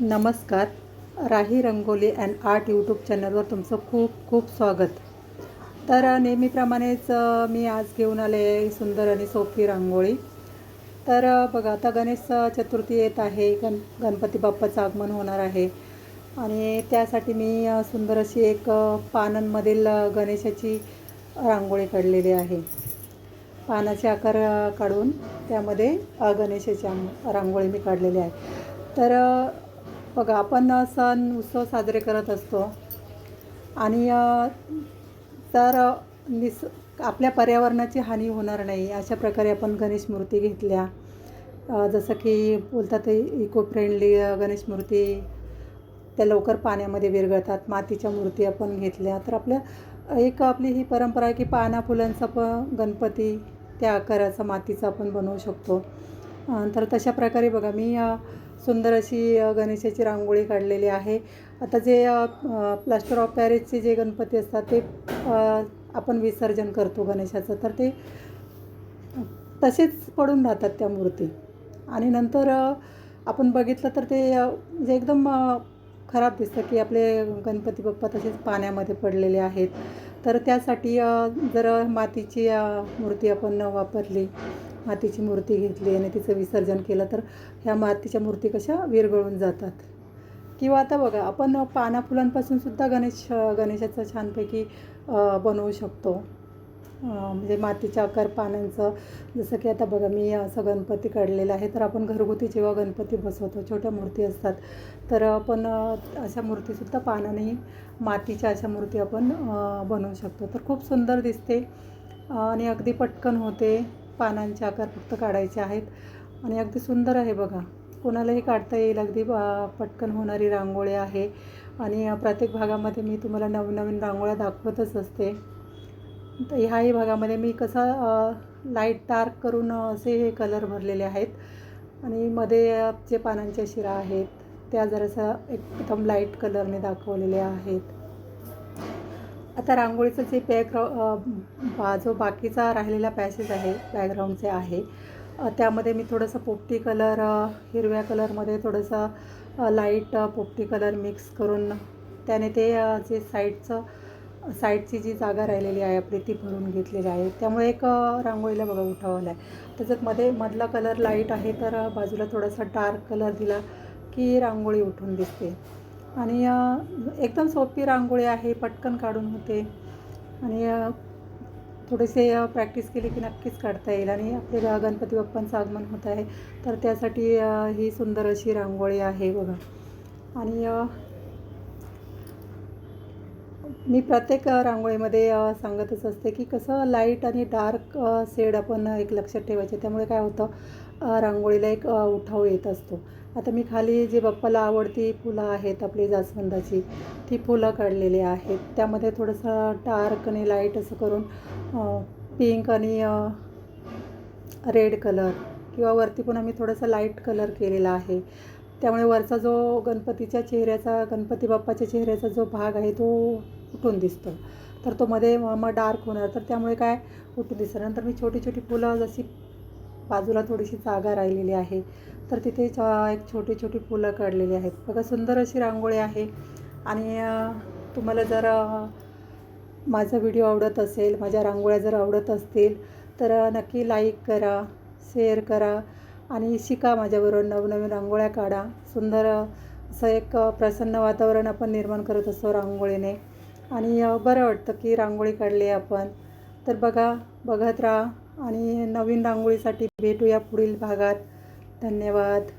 नमस्कार. Rahi Rangoli and art YouTube चॅनलवर तुमचं खूप खूप स्वागत. तर नेहमीप्रमाणेच मी आज घेऊन आले आहे सुंदर आणि सोपी रांगोळी. तर बघा आता गणेश चतुर्थी येत आहे. गण गणपती बाप्पाचं आगमन होणार आहे. आणि त्यासाठी मी सुंदर अशी एक पानांमधील गणेशाची रांगोळी काढलेली आहे. पानाचे आकार काढून त्यामध्ये गणेशाची रांगोळी मी काढलेली आहे. तर बघा आपण सण उत्सव साजरे करत असतो. आणि तर निस आपल्या पर्यावरणाची हानी होणार नाही अशा प्रकारे आपण गणेश मूर्ती घेतल्या. जसं की बोलतात इको फ्रेंडली गणेश मूर्ती त्या लवकर पाण्यामध्ये विरघळतात मातीच्या मूर्ती आपण घेतल्या. तर आपल्या एक आपली ही परंपरा आहे की पाना फुलांचा पण गणपती त्या आकाराचा मातीचा आपण बनवू शकतो. तर तशा प्रकारे बघा मी सुंदर अशी गणेशाची रांगोळी काढलेली आहे. आता जे प्लास्टर ऑफ पॅरिसचे जे गणपती असतात ते आपण विसर्जन करतो गणेशाचं. तर ते तसेच पडून राहतात त्या मूर्ती. आणि नंतर आपण बघितलं तर ते जे म्हणजे एकदम खराब दिसतं की आपले गणपती बाप्पा तसेच पाण्यामध्ये पडलेले आहेत. तर त्यासाठी जर मातीची मूर्ती आपण वापरली मातीची मूर्ती घेतली आणि तिचं विसर्जन केलं तर ह्या मातीच्या मूर्ती कशा विरघळून जातात? किंवा आता बघा आपण पाना फुलांपासून सुद्धा गणेश गणेशाचं छानपैकी बनवू शकतो. म्हणजे मातीच्या आकार पानांचं जसं की आता बघा मी असं गणपती काढलेला आहे तर आपण घरगुती जेव्हा गणपती बसवतो छोट्या मूर्ती असतात तर आपण अशा मूर्तीसुद्धा पानाने मातीच्या अशा मूर्ती आपण बनवू शकतो. तर खूप सुंदर दिसते आणि अगदी पटकन होते. पानांचे आकार फक्त काढायचे आहेत. आणि अगदी सुंदर आहे बघा. कोणालाही काढता येईल. अगदी पटकन होणारी रांगोळी आहे. आणि प्रत्येक भागामध्ये मी तुम्हाला नवनवीन रांगोळ्या दाखवतच असते. तर ह्याही भागामध्ये मी कसं लाइट डार्क करून असे हे कलर भरलेले आहेत. आणि मध्ये जे पानांच्या शिरा आहेत त्या जरासा एकदम लाइट कलरने दाखवलेल्या आहेत. आता रांगोळीचं जे बॅकग्राऊ जो बाकीचा राहिलेला पॅसेज आहे बॅकग्राऊंडचे आहे त्यामध्ये मी थोडंसं पोपटी कलर हिरव्या कलरमध्ये थोडंसं लाइट पोपटी कलर मिक्स करून त्याने ते जे साईडचं साईडची जी जागा राहिलेली आहे आपली ती भरून घेतलेली आहे. त्यामुळे एक रांगोळीला बघा उठवलं आहे. त्याच्यात मध्ये मधला कलर लाइट आहे तर बाजूला थोडासा डार्क कलर दिला की रांगोळी उठून दिसते. आणि एकदम सोपी रांगोळी आहे पटकन काढून होते. आणि थोडेसे प्रॅक्टिस केली की नक्कीच काढता येईल. आणि आपल्याला गणपती बाप्पांचं आगमन होत आहे. तर त्यासाठी ही सुंदर अशी रांगोळी आहे बघा. आणि मी प्रत्येक रांगोळीमध्ये सांगतच असते की कसं लाइट आणि डार्क शेड आपण एक लक्षात ठेवायचे. त्यामुळे काय होतं रांगोळीला एक उठाव येत असतो. आता मी खाली जी बाप्पाला आवडती फुलं आहेत आपली जास्वंदाची ती फुलं काढलेली आहेत. त्यामध्ये थोडंसं डार्क आणि लाइट असं करून पिंक आणि रेड कलर किंवा वरती पण आम्ही थोडासा लाइट कलर केलेला आहे. त्यामुळे वरचा जो गणपतीच्या चेहऱ्याचा गणपती बाप्पाच्या चेहऱ्याचा जो भाग आहे तो उठून दिसतो. तर तो मध्ये मग डार्क होणार. तर त्यामुळे काय उठून दिसतं. नंतर मी छोटी छोटी फुलं जशी बाजूला थोडीशी जागा राहिलेली आहे तर तिथे च- एक छोटी छोटी फुलं काढलेली आहेत. बघा सुंदर अशी रांगोळी आहे. आणि तुम्हाला जर माझा व्हिडिओ आवडत असेल माझ्या रांगोळ्या जर आवडत असतील तर नक्की लाईक करा शेअर करा आणि शिका माझ्याबरोबर नवनवीन रांगोळ्या काढा. सुंदर असं एक प्रसन्न वातावरण आपण निर्माण करत असतो रांगोळीने. आणि बरं वाटतं की रांगोळी काढली आपण. तर बघा बघत राहा आणि नवीन रांगोळीसाठी भेटूया पुढील भागात. धन्यवाद.